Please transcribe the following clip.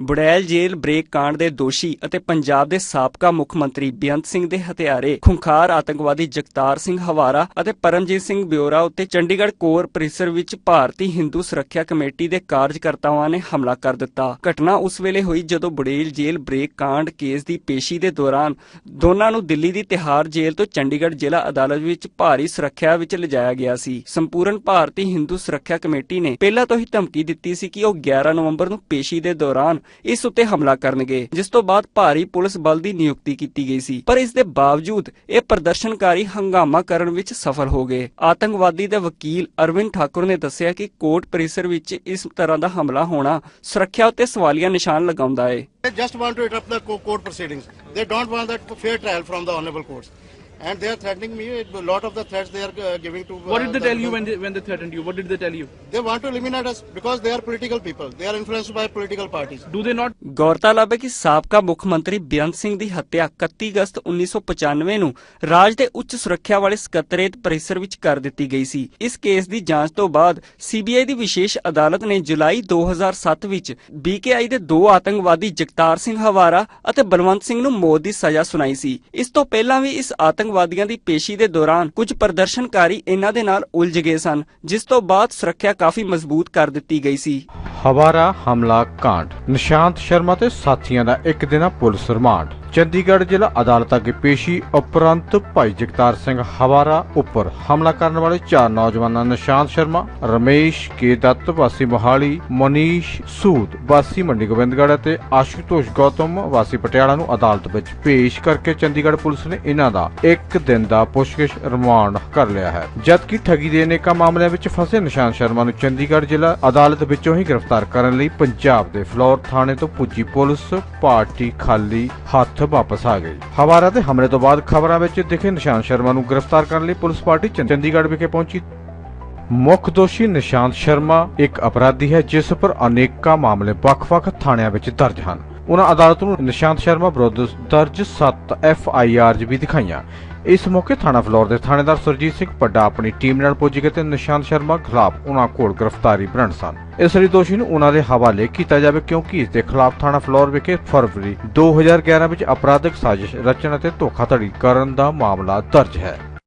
ਬੁੜੈਲ ਜੇਲ੍ਹ break ਕਾਂਡ ਦੇ ਦੋਸ਼ੀ ਅਤੇ ਪੰਜਾਬ ਦੇ ਸਾਬਕਾ ਮੁੱਖ ਮੰਤਰੀ ਬੇਅੰਤ ਸਿੰਘ ਦੇ ਹਥਿਆਰੇ ਖੁੰਖਾਰ ਆਤੰਕਵਾਦੀ ਜਗਤਾਰ ਸਿੰਘ ਹਵਾਰਾ ਅਤੇ ਪਰਮਜੀਤ ਸਿੰਘ ਬਿਓਰਾ ਉੱਤੇ ਚੰਡੀਗੜ੍ਹ ਕੋਰ ਪਰਿਸਰ ਵਿੱਚ ਭਾਰਤੀ ਹਿੰਦੂ ਸੁਰੱਖਿਆ ਕਮੇਟੀ ਦੇ ਕਾਰਜਕਰਤਾਵਾਂ ਨੇ ਹਮਲਾ ਕਰ ਦਿੱਤਾ। ਘਟਨਾ ਉਸ ਵੇਲੇ ਹੋਈ ਜਦੋਂ ਬੁੜੇਲ ਜੇਲ੍ਹ ਬ੍ਰੇਕ ਕਾਂਡ ਕੇਸ ਦੀ ਪੇਸ਼ੀ ਦੇ ਦੌਰਾਨ ਦੋਨਾਂ ਨੂੰ ਦਿੱਲੀ ਦੀ ਤਿਹਾਰ ਜੇਲ੍ਹ ਤੋਂ ਚੰਡੀਗੜ੍ਹ ਜ਼ਿਲ੍ਹਾ ਅਦਾਲਤ ਵਿੱਚ ਭਾਰੀ ਸੁਰੱਖਿਆ ਵਿੱਚ ਲਿਜਾਇਆ ਗਿਆ ਸੀ। ਸੰਪੂਰਨ ਭਾਰਤੀ ਹਿੰਦੂ ਸੁਰੱਖਿਆ ਕਮੇਟੀ ਨੇ ਪਹਿਲਾਂ ਤੋਂ ਹੀ ਧਮਕੀ ਦਿੱਤੀ ਸੀ ਕਿ ਉਹ 11 ਨਵੰਬਰ ਨੂੰ ਪੇਸ਼ੀ ਦੇ ਦੌਰਾਨ ਇਸ ਉੱਤੇ ਹਮਲਾ ਕਰਨਗੇ, ਜਿਸ ਤੋਂ ਬਾਅਦ ਭਾਰੀ ਪੁਲਿਸ ਬਲ ਦੀ ਨਿਯੁਕਤੀ ਕੀਤੀ ਗਈ ਸੀ ਪਰ ਇਸ ਦੇ ਬਾਵਜੂਦ ਇਹ ਪ੍ਰਦਰਸ਼ਨਕਾਰੀ ਹੰਗਾਮਾ ਕਰਨ ਵਿੱਚ ਸਫਲ ਹੋ ਗਏ ਆਤੰਕਵਾਦੀ ਦੇ ਵਕੀਲ ਅਰਵਿੰਦ ਠਾਕੁਰ ਨੇ ਦੱਸਿਆ ਕਿ ਕੋਰਟ ਪਰਿਸਰ ਵਿੱਚ ਇਸ ਤਰ੍ਹਾਂ ਦਾ ਹਮਲਾ ਹੋਣਾ ਸੁਰੱਖਿਆ ਉੱਤੇ ਸਵਾਲੀਆ ਨਿਸ਼ਾਨ ਲਗਾਉਂਦਾ ਹੈ They just want to interrupt the co- court proceedings. They don't want that fair trial from the. And they are threatening me. A lot of the threats they are uh, giving to. What uh, did they the- tell you when they, when they threatened you? What did they tell you? They want to eliminate us because they are political people. They are influenced by political parties. Do they not ਗੌਰਤਲਬ ਹੈ ਕਿ ਸਾਬਕਾ ਮੁੱਖ ਮੰਤਰੀ ਬੇਅੰਤ ਸਿੰਘ ਦੀ ਹੱਤਿਆ 31 ਅਗਸਤ 1995 ਨੂੰ ਰਾਜ ਦੇ ਉੱਚ ਸੁਰੱਖਿਆ ਵਾਲੇ ਸਕੱਤਰੇਤ ਪਰਿਸਰ ਵਿੱਚ ਕਰ ਦਿੱਤੀ ਗਈ ਸੀ ਇਸ ਕੇਸ ਦੀ ਜਾਂਚ ਤੋਂ ਬਾਅਦ ਸੀਬੀਆਈ ਦੀ ਵਿਸ਼ੇਸ਼ ਅਦਾਲਤ ਨੇ ਜੁਲਾਈ 2007 ਵਿੱਚ ਬੀਕੇਆਈ ਦੇ ਦੋ ਆਤੰਕਵਾਦੀ ਜਗਤਾਰ ਸਿੰਘ ਹਵਾਰਾ ਅਤੇ ਬਲਵੰਤ ਸਿੰਘ ਨੂੰ ਮੌਤ ਦੀ ਸਜ਼ਾ ਸੁਣਾਈ ਸੀ ਇਸ ਤੋਂ ਪਹਿਲਾਂ ਵੀ ਇਸ ਆਤੰਕਵਾਦੀਆਂ ਦੀ ਪੇਸ਼ੀ ਦੇ ਦੌਰਾਨ ਕੁਝ ਪ੍ਰਦਰਸ਼ਨਕਾਰੀ ਇਹਨਾਂ ਦੇ ਨਾਲ ਉਲਝ ਗਏ ਸਨ, ਜਿਸ ਤੋਂ ਬਾਅਦ ਸੁਰੱਖਿਆ ਕਾਫੀ ਮਜ਼ਬੂਤ ਕਰ ਦਿੱਤੀ ਗਈ ਸੀ। ਹਵਾਰਾ ਹਮਲਾ ਕਾਂਡ। ਨਿਸ਼ਾਂਤ ਸ਼ਰਮਾ ਤੇ ਸਾਥੀਆਂ ਦਾ ਇੱਕ ਦਿਨਾ ਪੁਲਿਸ ਰਿਮਾਂਡ। ਚੰਡੀਗੜ੍ਹ ਜ਼ਿਲ੍ਹਾ ਅਦਾਲਤ ਅੱਗੇ ਪੇਸ਼ੀ ਉਪਰੰਤ ਭਾਈ ਜਗਤਾਰ ਸਿੰਘ ਹਵਾਰਾ ਉੱਪਰ ਹਮਲਾ ਕਰਨ ਵਾਲੇ ਚਾਰ ਨੌਜਵਾਨਾਂ ਨਿਸ਼ਾਂਤ ਸ਼ਰਮਾ, ਰਮੇਸ਼, ਕੇ ਦੱਤ, ਵਾਸੀ ਮੋਹਾਲੀ, ਮਨੀਸ਼, ਸੂਦ, ਵਾਸੀ ਮੰਡੀ ਗੋਬਿੰਦਗੜ੍ਹ ਅਤੇ ਆਸ਼ੂਤੋਸ਼ ਗੌਤਮ, ਵਾਸੀ ਪਟਿਆਲਾ ਨੂੰ ਅਦਾਲਤ ਵਿੱਚ ਪੇਸ਼ ਕਰਕੇ ਚੰਡੀਗੜ੍ਹ ਪੁਲਿਸ ਨੇ ਇਹਨਾਂ ਦਾ ਇੱਕ ਦਿਨ ਦਾ ਪੁੱਛਗਿੱਛ ਰਿਮਾਂਡ ਕਰ ਲਿਆ ਹੈ। ਜਦਕਿ ਠੱਗੀ ਦੇ ਅਨੇਕਾਂ ਮਾਮਲਿਆਂ ਵਿੱਚ ਫਸੇ ਨਿਸ਼ਾਂਤ ਸ਼ਰਮਾ ਨੂੰ ਚੰਡੀਗੜ੍ਹ ਜ਼ਿਲ੍ਹਾ ਅਦਾਲਤ ਵਿੱਚੋਂ ਹੀ ਗ੍ਰਿਫਤਾਰ ਕਰਨ ਲਈ ਪੰਜਾਬ ਦੇ ਫਲੋਰ ਥਾਣੇ ਤੋਂ ਪੁੱਜੀ ਪੁਲਿਸ ਪਾਰਟੀ ਖਾਲੀ ਹੱਥ ਵਾਪਸ ਆ ਗਈ ਹਵਾਰਾ ਦੇ ਹਮਲੇ ਤੋਂ ਬਾਅਦ ਖਬਰਾਂ ਵਿੱਚ ਦਿਖੇ ਨਿਸ਼ਾਂਤ ਸ਼ਰਮਾ ਨੂੰ ਗ੍ਰਿਫਤਾਰ ਕਰਨ ਲਈ ਪੁਲਿਸ ਪਾਰਟੀ ਚੰਡੀਗੜ੍ਹ ਵਿਖੇ ਪਹੁੰਚੀ। ਮੁੱਖ ਦੋਸ਼ੀ ਨਿਸ਼ਾਂਤ ਸ਼ਰਮਾ ਇੱਕ ਅਪਰਾਧੀ ਹੈ, ਜਿਸ ਪਰ ਅਨੇਕਾਂ ਮਾਮਲੇ ਵੱਖ-ਵੱਖ ਥਾਣਿਆਂ ਵਿੱਚ ਦਰਜ ਹਨ। ਉਹਨਾਂ ਅਦਾਲਤ ਨੂੰ ਨਿਸ਼ਾਂਤ ਸ਼ਰਮਾ ਵਿਰੁੱਧ ਦਰਜ 7 ਐਫ ਆਈ ਆਰਜ਼ ਵੀ ਦਿਖਾਈਆਂ। ਇਸ ਮੌਕੇ ਥਾਣਾ ਫਲੋਰ ਦੇ ਥਾਣੇਦਾਰ ਸੁਰਜੀਤ ਸਿੰਘ ਪੱਡਾ ਆਪਣੀ ਟੀਮ ਨਾਲ ਪੁੱਜ ਗਏ ਤੇ ਨਿਸ਼ਾਂਤ ਸ਼ਰਮਾ ਖਿਲਾਫ ਉਹਨਾਂ ਕੋਲ ਗ੍ਰਿਫਤਾਰੀ ਬ੍ਰਾਂਡ ਸਨ। ਇਸ ਲਈ ਦੋਸ਼ੀ ਨੂੰ ਉਹਨਾਂ ਦੇ ਹਵਾਲੇ ਕੀਤਾ ਜਾਵੇ ਕਿਉਂਕਿ ਇਸ ਦੇ ਖਿਲਾਫ ਥਾਣਾ ਫਲੋਰ ਵਿਖੇ ਫਰਵਰੀ 2011 ਵਿੱਚ ਅਪਰਾਧਿਕ ਸਾਜ਼ਿਸ਼ ਰਚਨਾ ਅਤੇ ਧੋਖਾਧੜੀ ਕਰਨ ਦਾ ਮਾਮਲਾ ਦਰਜ ਹੈ।